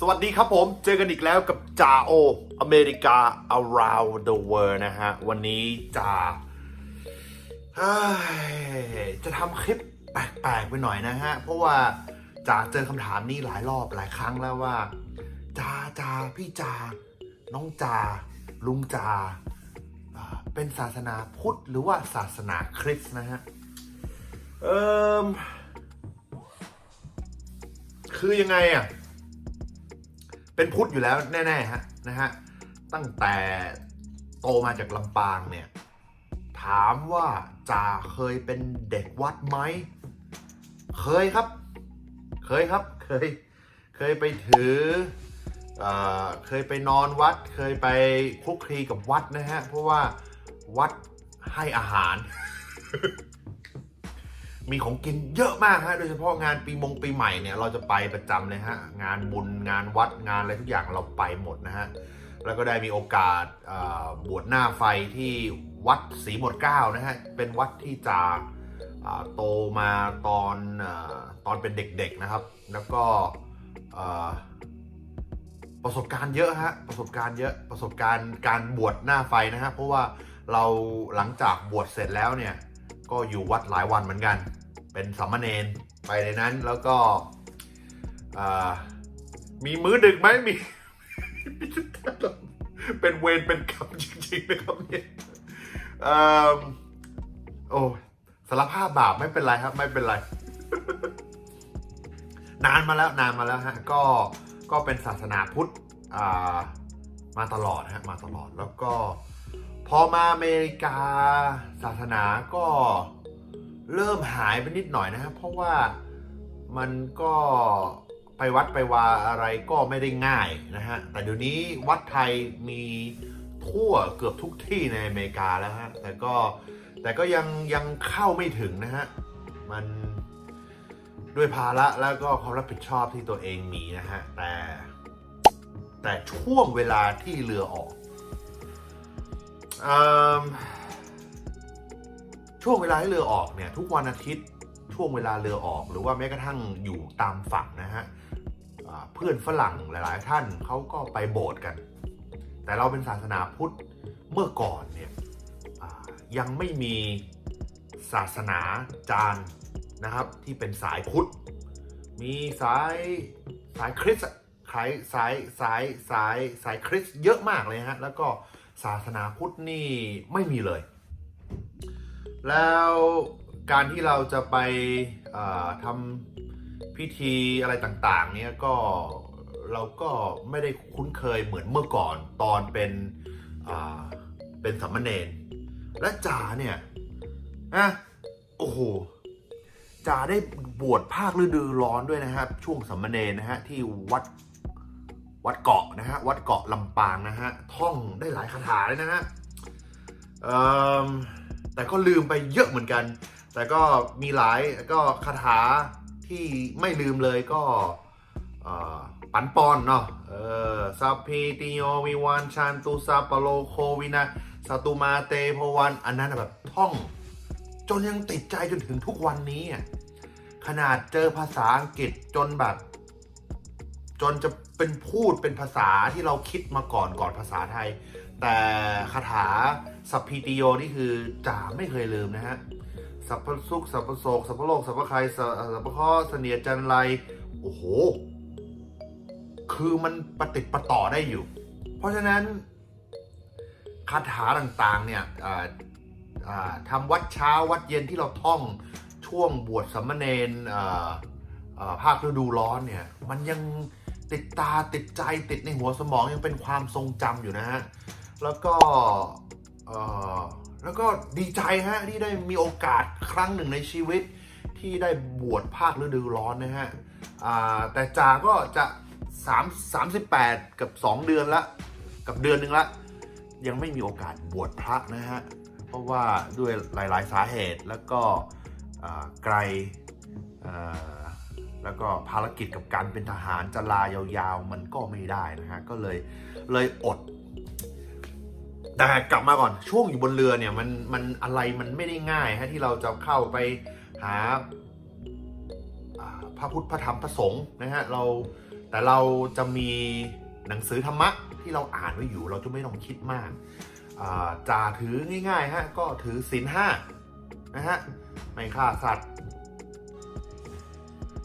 สวัสดีครับผม เจอกันอีกแล้วกับจาโอ อเมริกา around the world นะฮะ วันนี้จาจะทำคลิปแปลกๆไปหน่อยนะฮะ เพราะว่าจาเจอคำถามนี้หลายรอบหลายครั้งแล้วว่าจาจาพี่จาน้องจาลุงจาอ่าเป็นศาสนาพุทธหรือว่าศาสนาคริสต์นะฮะ เอ่มคือยังไงอะ เป็นพุทธอยู่แล้วแน่ๆฮะนะฮะตั้งแต่โตมาจากลำปางเนี่ย ถามว่าจ่าเคยเป็นเด็กวัดไหม เคยครับ เคยครับ เคย เคยไปถือเออเคยไปนอนวัด เคยไปคุกคลีกับวัดนะฮะ เพราะว่าวัดให้อาหาร มีของกินเยอะมากฮะ โดยเฉพาะงานปีมงปีใหม่เนี่ยเราจะไปประจำเลยฮะ งานบุญงานวัดงานอะไรทุกอย่างเราไปหมดนะฮะ แล้วก็ได้มีโอกาสบวชหน้าไฟที่วัดศรีหมดเก้านะฮะ เป็นวัดที่จะอ่าโตมาตอนอตอนเป็นเด็กๆนะครับ แล้วก็ประสบการณ์เยอะฮะ ประสบการณ์เยอะ ประสบการณ์การบวชหน้าไฟนะฮะ เพราะว่าเราหลังจากบวชเสร็จแล้วเนี่ย ก็อยู่วัดหลายวันเหมือนกัน เป็นสามเณรไปในนั้นแล้วก็มีมื้อดึกไหมมี เป็นเวรเป็นกรรมจริงๆนะครับเนี่ยโอ้สารภาพบาปไม่เป็นไรครับ ไม่เป็นไร นานมาแล้วนานมาแล้วฮะก็ก็เป็นศาสนาพุทธมาตลอดฮะมาตลอดแล้วก็ พอมาอเมริกาศาสนาก็เริ่มหายไปนิดหน่อยนะครับเพราะว่ามันก็ไปวัดไปวาอะไรก็ไม่ได้ง่ายนะฮะ แต่เดี๋ยวนี้วัดไทยมีทั่วเกือบทุกที่ในอเมริกาแล้วฮะ แต่ก็แต่ก็ยังยังเข้าไม่ถึงนะฮะ มันด้วยภาระแล้วก็ความรับผิดชอบที่ตัวเองมีนะฮะ แต่แต่ช่วงเวลาที่เรือออก ช่วงเวลาที่เรือออกเนี่ยทุกวันอาทิตย์ช่วงเวลาเรือออกหรือว่าแม้กระทั่งอยู่ตามฝั่งนะฮะเพื่อนฝรั่งหลาย ๆ ท่านเขาก็ไปโบสถ์กัน แต่เราเป็นศาสนาพุทธเมื่อก่อนเนี่ยยังไม่มีศาสนาจารย์นะครับที่เป็นสายพุทธ มีสายสายคริสต์สายสายสายสายสายคริสต์เยอะมากเลยฮะแล้วก็ ศาสนาพุทธนี่ไม่มีเลย แล้วการที่เราจะไปทำพิธีอะไรต่างๆเนี่ยก็เราก็ไม่ได้คุ้นเคยเหมือนเมื่อก่อนตอนเป็นเป็นสัมมเนรและจ่าเนี่ยนะโอ้โหจ่าได้บวชภาคฤดูร้อนด้วยนะครับ ช่วงสัมมเนรนะฮะที่วัด วัดเกาะนะฮะวัดเกาะลำปางนะฮะท่องได้หลายคาถาเลยนะฮะแต่ก็ลืมไปเยอะเหมือนกัน แต่ก็มีหลายก็คาถาที่ไม่ลืมเลยก็ปันปอนเนาะเออสัพพิติโยวิวันชันตุสัปโลโควินาสตุมาเตโพวันอันนั้นนะแบบท่อง จนยังติดใจจนถึงทุกวันนี้อะขนาดเจอภาษาอังกฤษจนแบบ จนจะเป็นพูดเป็นภาษาที่เราคิดมาก่อนก่อนภาษาไทย แต่คาถาสัพพิติโยนี่คือจ่าไม่เคยลืมนะฮะสัพพสุขสัพพโศกสัพพโลกสัพพใครสัพพข้อเสนียจันไรโอ้โห คือมันปฏิดประต่อได้อยู่ เพราะฉะนั้นคาถาต่างๆเนี่ยทำวัดเช้าวัดเย็นที่เราท่องช่วงบวชสามเณรภาคฤดูร้อนเนี่ย มันยัง ติดตาติดใจติดในหัวสมองยังเป็นความทรงจำอยู่นะฮะ แล้วก็เอ่อแล้วก็ดีใจฮะที่ได้มีโอกาสครั้งหนึ่งในชีวิต ที่ได้บวชภาคฤดูร้อนนะฮะอ่าแต่จาก็จะ3 38 กับ 2 เดือนละ กับเดือนหนึ่งละ ยังไม่มีโอกาสบวชพระนะฮะ เพราะว่าด้วยหลาย ๆ สาเหตุแล้วก็ไกล แล้วก็ภารกิจกับการเป็นทหารจะลายาวๆ มันก็ไม่ได้นะฮะก็เลยเลยอด แต่กลับมาก่อนช่วงอยู่บนเรือเนี่ยมันมันอะไรมันไม่ได้ง่ายฮะที่เราจะเข้าไปหาพระพุทธพระธรรมพระสงฆ์นะฮะเราแต่เราจะมีหนังสือธรรมะที่เราอ่านไว้อยู่ เราจะไม่ต้องคิดมากาจ่าถือง่ายๆฮะก็ถือศีลห้านะฮะไม่ฆ่าสัตว์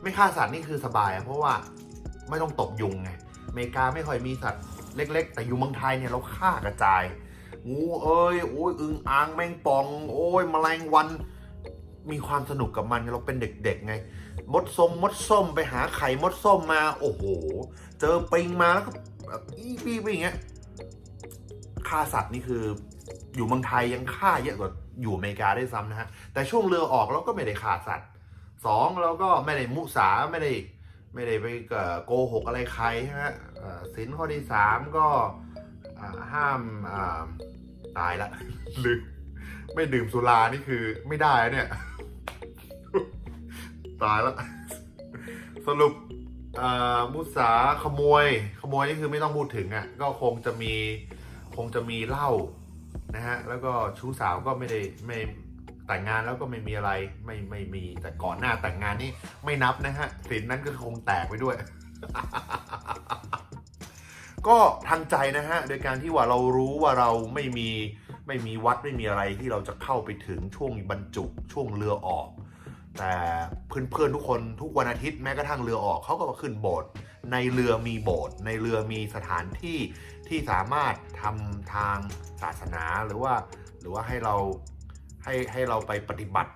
ไม่ฆ่าสัตว์นี่คือสบายอะเพราะว่าไม่ต้องตบยุงไงอเมริกาไม่ค่อยมีสัตว์เล็ก ๆ แต่อยู่เมืองไทยเนี่ยเราฆ่ากระจาย งูเอ้ยโอ้ยอึงอ่างแมงป่อง โอ้ยแมลงวัน มีความสนุกกับมันเราเป็นเด็ก ๆ ไง มดส้มมดส้มไปหาไข่มดส้มมา โอ้โห เจอปิงมาแล้วก็แบบอีปี้ไปอย่างเงี้ยฆ่าสัตว์นี่คืออยู่เมืองไทยยังฆ่าเยอะกว่าอยู่อเมริกาได้ซ้ำนะฮะแต่ช่วงเรือออกเราก็ไม่ได้ฆ่าสัตว์ สองเราก็ไม่ได้มุสาไม่ได้ไม่ได้ไปโกหกอะไรใครฮะเอ่อสินข้อที่สามก็ห้ามตายละลืมไม่ดื่มสุรานี่คือไม่ได้เนี่ย ตายละสรุปมุสาขโมย ขโมยนี่คือไม่ต้องพูดถึงอะ ก็คงจะมีคงจะมีเหล้านะฮะ แล้วก็ชู้สาวก็ไม่ได้ไม่ แต่งงานแล้วก็ไม่มีอะไรไม่ไม่มีแต่ก่อนหน้าแต่งงานนี่ไม่นับนะฮะสินนั้นก็คงแตกไปด้วย ก็ทางใจนะฮะโดยการที่ว่าเรารู้ว่าเราไม่มีไม่มีวัดไม่มีอะไรที่เราจะเข้าไปถึงช่วงบรรจุช่วงเรือออก แต่เพื่อนๆทุกคนทุกวันอาทิตย์แม้กระทั่งเรือออกเขาก็มาขึ้นโบสถ์ในเรือมีโบสถ์ในเรือมีสถานที่ที่สามารถทำทางศาสนาหรือว่า หรือว่าให้เรา ให้ให้เราไปปฏิบัติ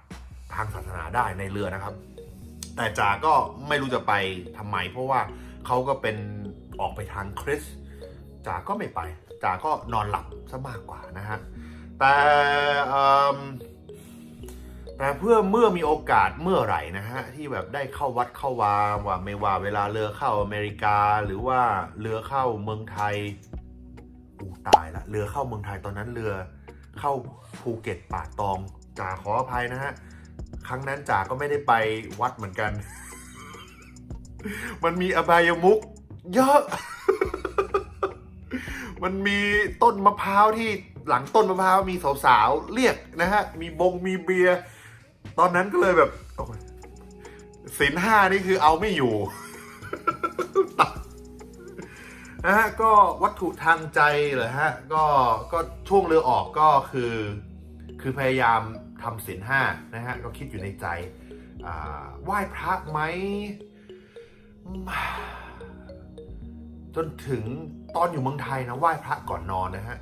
ทางศาสนาได้ในเรือนะครับ แต่จาก็ไม่รู้จะไปทำไม เพราะว่าเขาก็เป็นออกไปทางคริสต์จาก็ไม่ไปจาก็นอนหลับซะมากกว่านะฮะแต่แต่เพื่อเมื่อมีโอกาสเมื่อไหร่นะฮะที่แบบได้เข้าวัดเข้าวาว่าไม่ว่าเวลาเรือเข้าอเมริกาหรือว่าเรือเข้าเมืองไทยอูตายละเรือเข้าเมืองไทยตอนนั้นเรือ เข้าภูเก็ตป่าตองจ่าขออภัยนะฮะ ครั้งนั้นจ่าก็ไม่ได้ไปวัดเหมือนกัน มันมีอบายมุกเยอะ มันมีต้นมะพร้าวที่หลังต้นมะพร้าวมีสาวๆเรียกนะฮะ มีบงมีเบียร์ ตอนนั้นก็เลยแบบสินห้านี่คือเอาไม่อยู่ นะฮะก็วัตถุทางใจเหรอฮะก็ก็ช่วงเรือออกก็คือ คือพยายามทำศีลห้านะฮะก็คิดอยู่ในใจอ่าไหว้พระไหมจนถึงตอนอยู่เมืองไทยนะไหว้พระก่อนนอนนะฮะ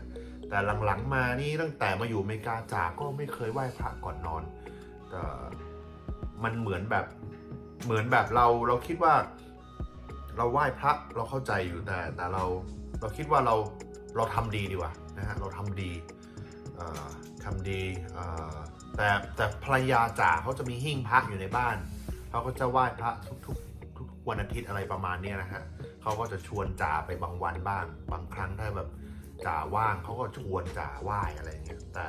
แต่หลังๆมานี่ตั้งแต่มาอยู่อเมริกาจาก็ไม่เคยไหว้พระก่อนนอนแต่มันเหมือนแบบเหมือนแบบเราเราคิดว่า เราไหว้พระเราเข้าใจอยู่แต่แต่เราเราคิดว่าเราเราทำดีดีกว่านะฮะเราทำดีทำดีแต่แต่ภรรยาจ่าเขาจะมีหิ้งพระอยู่ในบ้านเขาก็จะไหว้พระทุกทุกทุกวันอาทิตย์อะไรประมาณนี้นะฮะเขาก็จะชวนจ่าไปบางวันบ้าง บางครั้งถ้าแบบจ่าว่างเขาก็ชวนจ่าไหว้อะไรเงี้ยแต่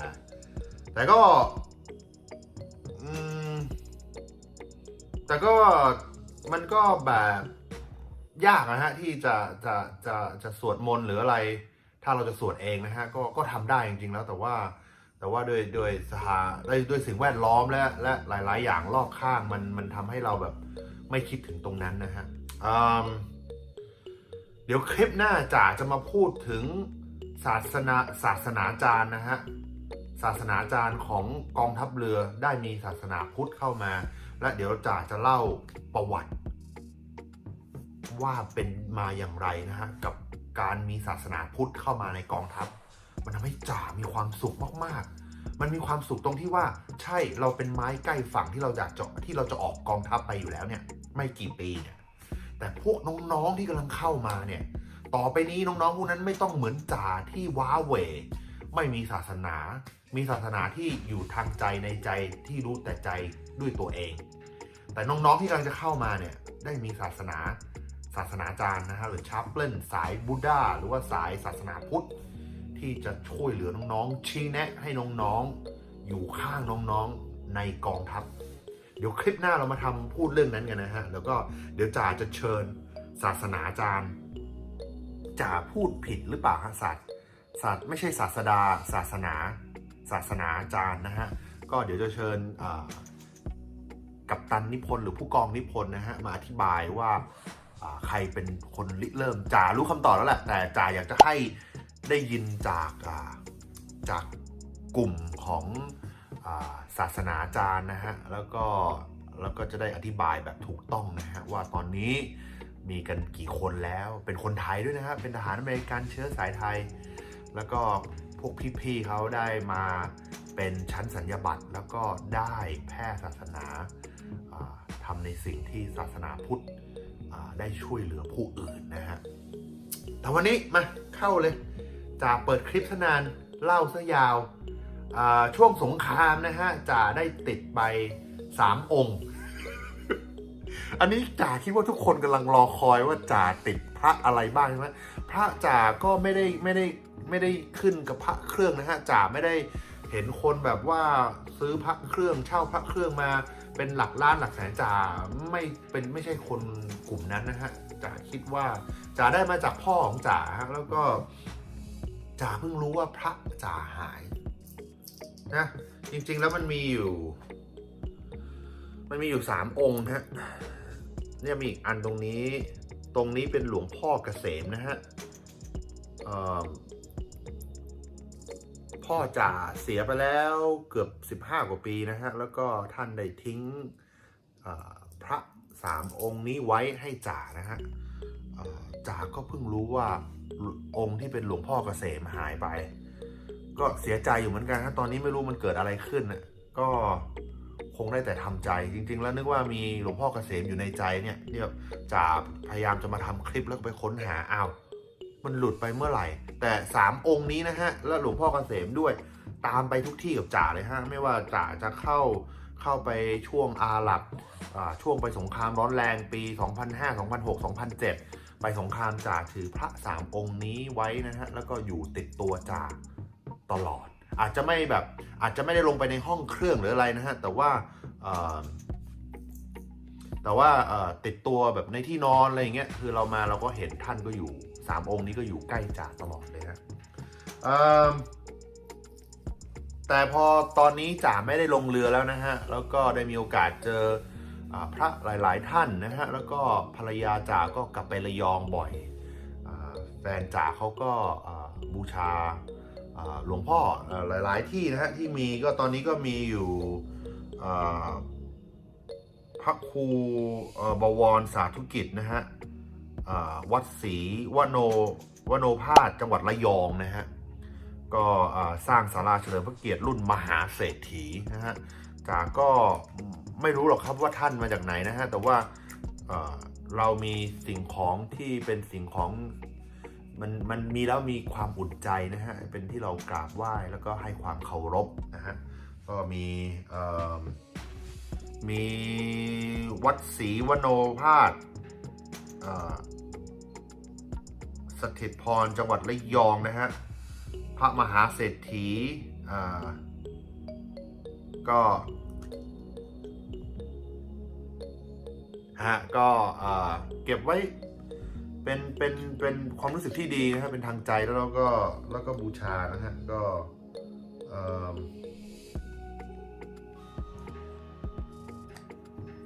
แต่ก็อืมแต่ก็มันก็แบบ ยากนะฮะที่จะจะจะจะสวดมนต์หรืออะไร ถ้าเราจะสวดเองนะฮะก็ก็ทำได้จริงๆแล้วแต่ว่าแต่ว่าโดยโดยสถาด้วยด้วยสิ่งแวดล้อมและและหลาย ๆ อย่างรอบข้างมันมันทำให้เราแบบไม่คิดถึงตรงนั้นนะฮะเดี๋ยวคลิปหน้าจ่าจะมาพูดถึงศาสนาศาสนาจารย์นะฮะศาสนาจารย์ของกองทัพเรือได้มีศาสนาพุทธเข้ามา และเดี๋ยวจ่าจะเล่าประวัติ ว่าเป็นมาอย่างไรนะฮะกับการมีศาสนาพุทธเข้ามาในกองทัพ มันทำให้จ่ามีความสุขมากๆ มันมีความสุขตรงที่ว่าใช่เราเป็นไม้ใกล้ฝั่งที่เราอยากจะที่เราจะออกกองทัพไปอยู่แล้วเนี่ยไม่กี่ปีเนี่ยแต่พวกน้องๆที่กำลังเข้ามาเนี่ยต่อไปนี้น้องๆพวกนั้นไม่ต้องเหมือนจ่าที่ว้าเหวไม่มีศาสนา มีศาสนาที่อยู่ทางใจในใจที่รู้แต่ใจด้วยตัวเอง แต่น้องๆที่กำลังจะเข้ามาเนี่ยได้มีศาสนา ศาสนาจารย์นะฮะหรือชัปเปิลสายบุดาหรือว่าสายศาสนาพุทธ ที่จะช่วยเหลือน้องๆ ชี้แนะให้น้องๆ อยู่ข้างน้องๆในกองทัพ เดี๋ยวคลิปหน้าเรามาทำพูดเรื่องนั้นกันนะฮะ แล้วก็เดี๋ยวจ่าจะเชิญศาสนาจารย์จ่าพูดผิดหรือเปล่าฮะศาสตร์ศาสตร์ไม่ใช่ศาสดา ศาสนา ศาสนาจารย์นะฮะ ก็เดี๋ยวจะเชิญกัปตันนิพนธ์หรือผู้กองนิพนธ์นะฮะมาอธิบายว่า ใครเป็นคนริเริ่มจ่ารู้คำตอบแล้วแหละแต่จ่าอยากจะให้ได้ยินจากจากกลุ่มของอาศาสนาจารย์นะฮะแล้วก็แล้วก็จะได้อธิบายแบบถูกต้องนะฮะว่าตอนนี้มีกันกี่คนแล้วเป็นคนไทยด้วยนะฮะเป็นทหารอเมริกันเชื้อสายไทย แล้วก็พวกพี่ๆเขาได้มา เป็นชั้นสัญญาบัตรแล้วก็ได้แพร่ศาสนาอ่าทำในสิ่งที่ศาสนาพุทธได้ช่วยเหลือผู้อื่นนะฮะแต่วันนี้มาเข้าเลยจากเปิดคลิปนานเล่าซะยาวช่วงสงครามนะฮะจ่าได้ติดไปสามองค์ อันนี้จ่าคิดว่าทุกคนกำลังรอคอยว่าจ่าติดพระอะไรบ้างใช่ไหมพระจ่าก็ไม่ได้ไม่ได้ไม่ได้ขึ้นกับพระเครื่องนะฮะจ่าไม่ได้ เห็นคนแบบว่าซื้อพระเครื่องเช่าพระเครื่องมาเป็นหลักล้านหลักแสนจ่าไม่เป็นไม่ใช่คนกลุ่มนั้นนะฮะจ่าคิดว่าจ่าได้มาจากพ่อของจ่าฮะแล้วก็จ่าเพิ่งรู้ว่าพระจ่าหายนะจริงๆแล้วมันมีอยู่ มันมีอยู่สามองค์นะฮะเนี่ยมีอีกอันตรงนี้ ตรงนี้เป็นหลวงพ่อเกษมนะฮะเอ่อ พ่อจ่าเสียไปแล้วเกือบ 15 กว่าปีนะฮะ แล้วก็ท่านได้ทิ้งพระสามองค์นี้ไว้ให้จ่านะฮะจ่าก็เพิ่งรู้ว่าองค์ที่เป็นหลวงพ่อเกษมหายไป ก็เสียใจอยู่เหมือนกันฮะตอนนี้ไม่รู้มันเกิดอะไรขึ้นน่ะก็คงได้แต่ทำใจจริง ๆ แล้วนึกว่ามีหลวงพ่อเกษมอยู่ในใจเนี่ยเนี่ยจ่าพยายามจะมาทำคลิปแล้วก็ไปค้นหาอ้าว มันหลุดไปเมื่อไหร่ แต่สามองค์นี้นะฮะ แล้วหลวงพ่อเกษมด้วย ตามไปทุกที่กับจ่าเลยฮะ ไม่ว่าจ่าจะเข้าเข้าไปช่วงอาหรับช่วงไปสงครามร้อนแรงปี 2005 2006 2007 ไปสงครามจ่าถือพระสามองค์นี้ไว้นะฮะ แล้วก็อยู่ติดตัวจ่าตลอด อาจจะไม่แบบอาจจะไม่ได้ลงไปในห้องเครื่องหรืออะไรนะฮะ แต่ว่าแต่ว่าติดตัวแบบในที่นอนอะไรอย่างเงี้ยคือเรามาเราก็เห็นท่านก็อยู่ สามองค์นี้ก็อยู่ใกล้จ่าตลอดเลยฮะแต่พอตอนนี้จ่าไม่ได้ลงเรือแล้วนะฮะ แล้วก็ได้มีโอกาสเจออพระหลาย ๆ ท่านนะฮะ แล้วก็ภรรยาจ่าก็กลับไประยองบ่อยอแฟนจ่าเขาก็บูชาหลวงพ่ออหลาย ๆ ที่นะฮะ ที่มีก็ตอนนี้ก็มีอยู่พระครูบวรสาธุกิจนะฮะ วัดศรีวโนวโนภาสจังหวัดระยองนะฮะ ก็สร้างศาลาเฉลิมพระเกียรติรุ่นมหาเศรษฐีนะฮะจาก็ไม่รู้หรอกครับว่าท่านมาจากไหนนะฮะ แต่ว่าเรามีสิ่งของที่เป็นสิ่งของมันมันมีแล้วมีความอุ่นใจนะฮะ เป็นที่เรากราบไหว้แล้วก็ให้ความเคารพนะฮะ ก็มีมีวัดศรีวโนภาสเอ่อ สถิตพรจังหวัดระยองนะฮะพระมหาเศรษฐีอ่าก็ฮะก็อ่าเก็บไว้เป็นเป็นเป็นความรู้สึกที่ดีนะครับเป็นทางใจแล้วเราก็แล้วก็บูชานะฮะก็เอิ่ม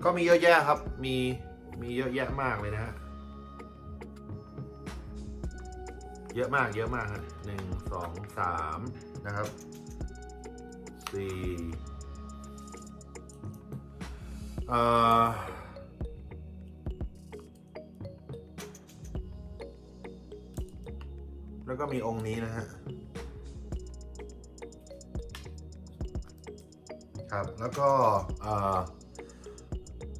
ก็มีเยอะแยะครับ มีมีเยอะแยะมากเลยนะฮะ เยอะมากเยอะมากฮะหนึ่งสองสามนะครับสี่เอ่อแล้วก็มีองค์นี้นะฮะ ครับ แล้วก็เอ่อ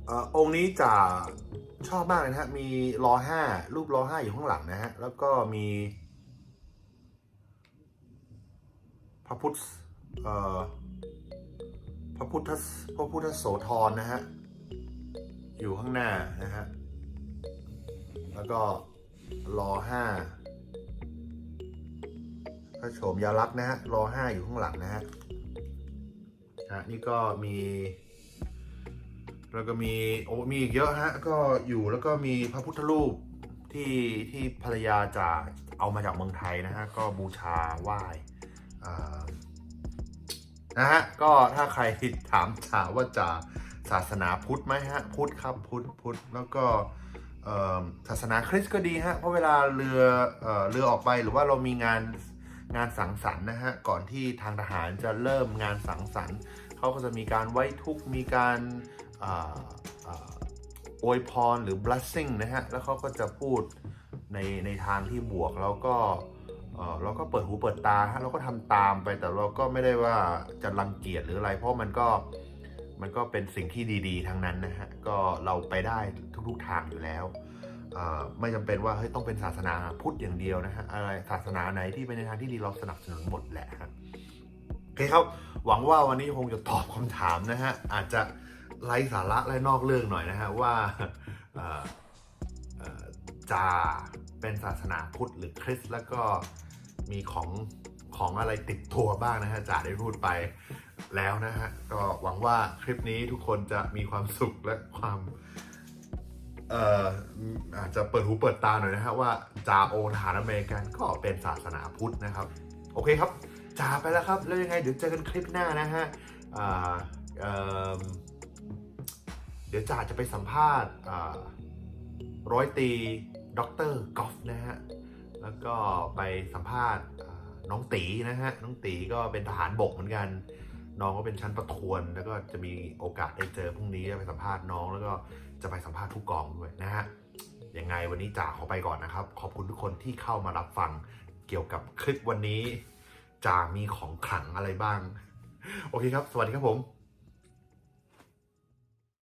เอ่อองค์นี้จะชอบมากเลยนะฮะ มีรอห้ารูปรอห้าอยู่ข้างหลังนะฮะ แล้วก็มี พ ระพุทธพระพุทธพระพุทธโสธรนะฮะ อยู่ข้างหน้านะฮะ แล้วก็รอห้าพระโฉมยาลักษ์นะฮะรอห้าอยู่ข้างหลังนะฮะฮะนี่ก็มี แล้วก็มีโอ้มีอีกเยอะฮะ ก็อยู่แล้วก็มีพระพุทธรูปที่ที่ภรรยาจะเอามาจากเมืองไทยนะฮะ ก็บูชาไหว้ นะฮะก็ถ้าใครถามจ่าว่าจ่าศาสนาพุทธไหมฮะพุทธครับพุทธพุทธแล้วก็ศาสนาคริสต์ก็ดีฮะเพราะเวลาเรือเอเรือออกไปหรือว่าเรามีงานงานสังสรรค์นะฮะก่อนที่ทางทหารจะเริ่มงานสังสรรค์เขาก็จะมีการไว้ทุกมีการอ่าอ่าอวยพรหรือ blessing นะฮะแล้วเขาก็จะพูดในในทางที่บวกแล้วก็ เราก็เปิดหูเปิดตาฮะเราก็ทำตามไปแต่เราก็ไม่ได้ว่าจะรังเกียจหรืออะไร เพราะมันก็มันก็เป็นสิ่งที่ดี ๆ ทั้งนั้นนะฮะก็เราไปได้ทุกๆทางอยู่แล้วไม่จำเป็นว่าเฮ้ยต้องเป็นศาสนาพุทธอย่างเดียวนะฮะอะไรศาสนาไหนที่เป็นในทางที่ดีเราสนับสนุนหมดแหละครับโอเคครับหวังว่าวันนี้คงจะตอบคำถามนะฮะอาจจะไร้สาระและนอกเรื่องหน่อยนะฮะว่าจะเป็นศาสนาพุทธหรือคริสต์แล้วก็ มีของของอะไรติดตัวบ้างนะฮะจ่าได้พูดไปแล้วนะฮะก็หวังว่าคลิปนี้ทุกคนจะมีความสุขและความเอ่ออาจจะเปิดหูเปิดตาหน่อยนะฮะว่าจาโอทหารอเมริกันก็เป็นศาสนาพุทธนะครับ โอเคครับจ่าไปแล้วครับ แล้วยังไงเดี๋ยวเจอกันคลิปหน้านะฮะเเดี๋ยวจ่าจะไปสัมภาษณ์ร้อยตีด็อกเตอร์กอล์ฟนะฮะ แล้วก็ไปสัมภาษณ์น้องตีนะฮะ น้องตีก็เป็นทหารบกเหมือนกัน น้องก็เป็นชั้นประทวน แล้วก็จะมีโอกาสได้เจอพรุ่งนี้จะไปสัมภาษณ์น้อง แล้วก็จะไปสัมภาษณ์ทุกกองด้วยนะฮะ ยังไงวันนี้จ่าขอไปก่อนนะครับ ขอบคุณทุกคนที่เข้ามารับฟังเกี่ยวกับคลิปวันนี้จะมีของขลังอะไรบ้าง โอเคครับ สวัสดีครับผม